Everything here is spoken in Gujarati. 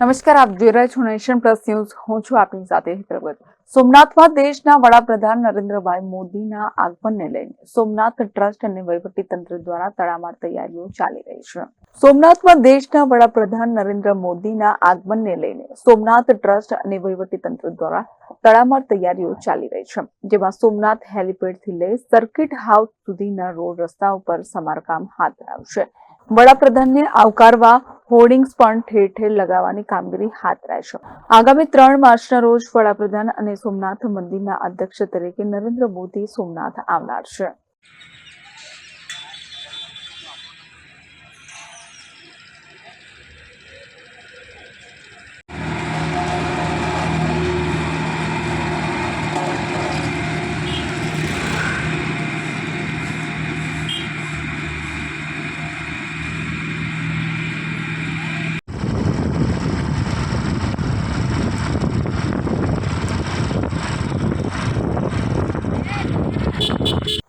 નમસ્કાર, આપ જોઈ રહ્યા છો નેશન પ્લસ ન્યૂઝ. હું છું આપની સાથે હેતલ સોમનાથમાં દેશના વડાપ્રધાન નરેન્દ્રભાઈ મોદીના આગમનને લઈને સોમનાથ ટ્રસ્ટ અને વહીવટી તંત્ર દ્વારા તડામાર તૈયારીઓ ચાલી રહી છે. સોમનાથમાં દેશના વડાપ્રધાન નરેન્દ્ર મોદીના આગમનને લઈને સોમનાથ ટ્રસ્ટ અને વહીવટી તંત્ર દ્વારા તડામાર તૈયારીઓ ચાલી રહી છે. જેમાં સોમનાથ હેલિપેડથી લઈ સર્કિટ હાઉસ સુધીના રોડ રસ્તા ઉપર સમારકામ હાથ ધરાયું છે. વડાપ્રધાનને આવકારવા હોર્ડિંગ્સ પણ ઠેર ઠેર લગાવવાની કામગીરી હાથ રહેશે આગામી ત્રણ માર્ચના રોજ વડાપ્રધાન અને સોમનાથ મંદિરના અધ્યક્ષ તરીકે નરેન્દ્ર મોદી સોમનાથ આવનાર છે.